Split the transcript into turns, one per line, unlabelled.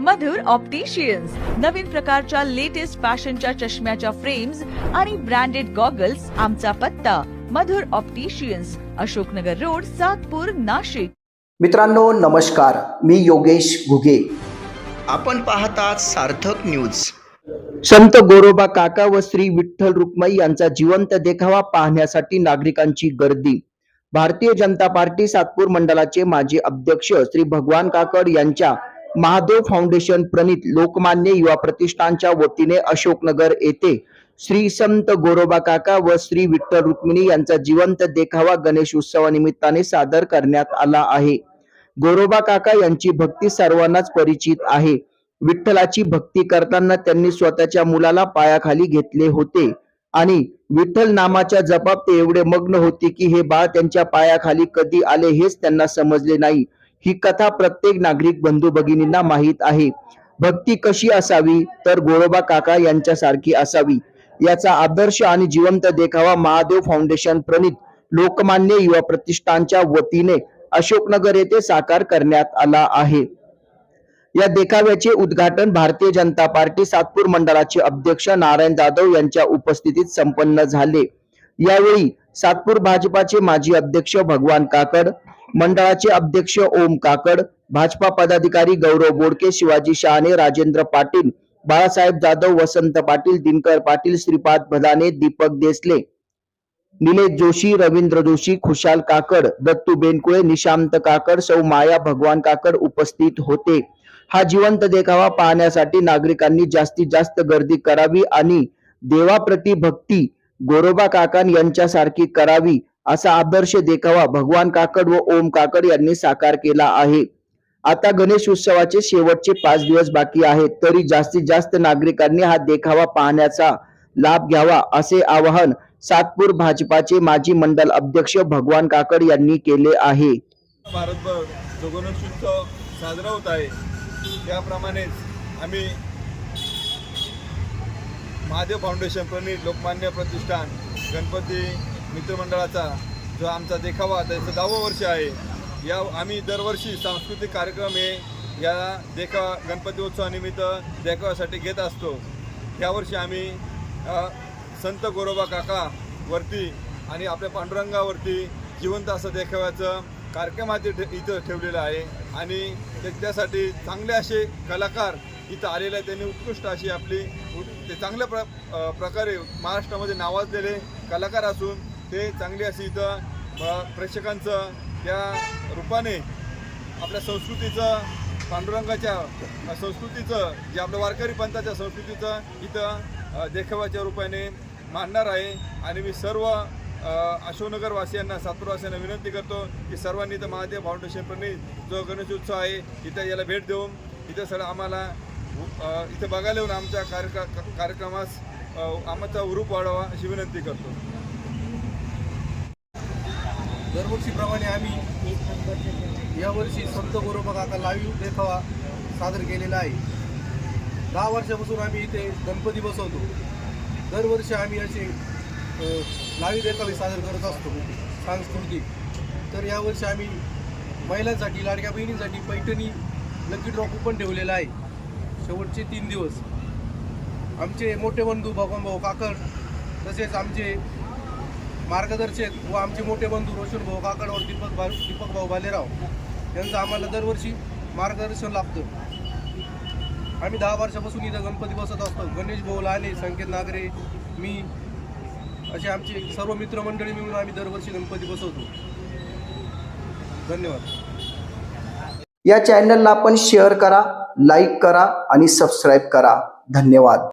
मधुर opticians नवीन प्रकारच्या latest फॅशनच्या चष्म्याच्या फ्रेम्स आणि ब्रँडेड गॉगल्स आमचा पत्ता. Madhur opticians Ashoknagar road Satpur Nashik.
मित्रांनो नमस्कार. मी योगेश घुगे. आपण पाहतात सार्थक न्यूज संत गोरोबा काका व श्री विठ्ठल रुक्माई यांचा जिवंत देखावा पाहण्यासाठी नागरिकांची गर्दी. भारतीय जनता पार्टी सातपूर मंडळाचे माजी अध्यक्ष श्री भगवान काकड यांच्या महादेव फाउंडेशन प्रणित लोकमान्य युवा प्रतिष्ठानच्या वतीने अशोकनगर येथे श्री संत गोरोबा काका व श्री विठ्ठल रुक्मिणी यांचा जिवंत देखावा गणेश उत्सवानिमित्ताने सादर करण्यात आला आहे. गोरोबा काका यांची भक्ती सर्वांनाच परिचित आहे. विठ्ठलाची भक्ती करताना त्यांनी स्वतःच्या मुलाला पायाखाली घेतले होते. आणि विठ्ठल नामाच्या जपात ते एवढे मग्न होते की हे बाळ त्यांच्या पायाखाली कधी आले हेच त्यांना समजले नाही. ही कथा प्रत्येक नागरिक बंधू भगिनींना माहीत आहे. भक्ती कशी असावी? तर गोरोबा काका यांच्यासारखी असावी. याचा आदर्श आणि जिवंत देखावा महादेव फाउंडेशन प्रणित लोकमान्य युवा प्रतिष्ठानच्या वतीने अशोकनगर येथे साकार करण्यात आला आहे. या देखाव्याचे उद्घाटन भारतीय जनता पार्टी सातपूर मंडळाचे अध्यक्ष नारायण जाधव यांच्या उपस्थितीत संपन्न झाले. यावेळी सातपूर भाजपाचे माजी अध्यक्ष भगवान काकड मंडळाचे अध्यक्ष ओम काकड भाजपा पदाधिकारी गौरव बोडके शिवाजी शहाणे राजेंद्र पाटील बाळासाहेब जाधव वसंत पाटील दिनकर पाटील श्रीपाद भदाने दीपक देसले निलेश जोशी रवींद्र जोशी खुशाल काकड दत्तू बेनकुळे निशांत काकड सौ माया भगवान काकड उपस्थित होते. हा जिवंत देखावा पाहण्यासाठी नागरिकांनी जास्तीत जास्त गर्दी करावी आणि देवाप्रती भक्ती गोरोबा काकान यांच्यासारखी करावी असा आदर्श देखावा भगवान काकड व ओम काकड यांनी साकार केला आहे. आता गणेश उत्सवाचे शेवटचे पाच दिवस बाकी आहेत. तरी जास्तीत जास्त नागरिकांनी हा देखावा पाहण्याचा लाभ घ्यावा असे आवाहन सातपूर भाजपाचे माजी मंडल अध्यक्ष भगवान काकड यांनी केले आहे.
भारतभर जो गणेश उत्सव साजरा होत आहे त्याप्रमाणेच आम्ही महादेव फाउंडेशन प्रणित लोकमान्य प्रतिष्ठान गणपती मित्रमंडळाचा जो आमचा देखावा त्याचं दहावं वर्ष आहे. या आम्ही दरवर्षी सांस्कृतिक कार्यक्रम हे या देखा गणपती उत्सवानिमित्त देखावासाठी घेत असतो. यावर्षी आम्ही संत गोरोबा काकावरती आणि आपल्या पांडुरंगावरती जिवंत असं देखाव्याचं कार्यक्रम ठे इथं ठेवलेलं आहे. आणि ते त्यासाठी चांगले असे कलाकार इथं आलेले आहेत. त्यांनी उत्कृष्ट अशी आपली ते चांगल्या प्र प्रकारे महाराष्ट्रामध्ये नावाजलेले कलाकार असून ते चांगली अशी इथं प्रेक्षकांचं त्या रूपाने आपल्या संस्कृतीचं पांडुरंगाच्या संस्कृतीचं जे आपलं वारकरी पंथाच्या संस्कृतीचं इथं देखाव्याच्या रूपाने मांडणार आहे. आणि मी सर्व अशोकनगरवासियांना सातपूरवासियांना विनंती करतो की सर्वांनी इथं महादेव फाउंडेशन प्रणित जो गणेश उत्सव आहे इथं याला भेट देऊन इथं सगळं आम्हाला इथं बघायला येऊन आमच्या कार्यक्र कार्यक्रमास आमचा उरूप वाढावा अशी विनंती करतो.
दरवर्षीप्रमाणे आम्ही यावर्षी संत गोरोबा काका लाईव्ह देखावा सादर केलेला आहे. दहा वर्षापासून आम्ही इथे गणपती बसवतो. दरवर्षी आम्ही असे लाईव्ह देखावे सादर करत असतो सांस्कृतिक. तर यावर्षी आम्ही महिलांसाठी लाडक्या बहिणींसाठी पैठणी लकी ड्रॉप पण ठेवलेला आहे. शेवटचे तीन दिवस. आमचे मोठे बंधू भगवान भाऊ काकड तसेच आमचे मार्गदर्शक व आमचे मोठे बंधू रोशन भाऊ काकड दीपक भाऊ दीपक भाऊ बालेराव यांचं आम्हाला दरवर्षी मार्गदर्शन लाभतं. आम्ही दहा वर्षापासून इथं गणपती बसत असतो. गणेश भाऊ लाले संकेत नागरे मी असे आमचे सर्व मित्रमंडळी मिळून आम्ही दरवर्षी गणपती बसवतो. धन्यवाद.
या चॅनलला आपण शेअर करा लाईक करा आणि सबस्क्राईब करा. धन्यवाद.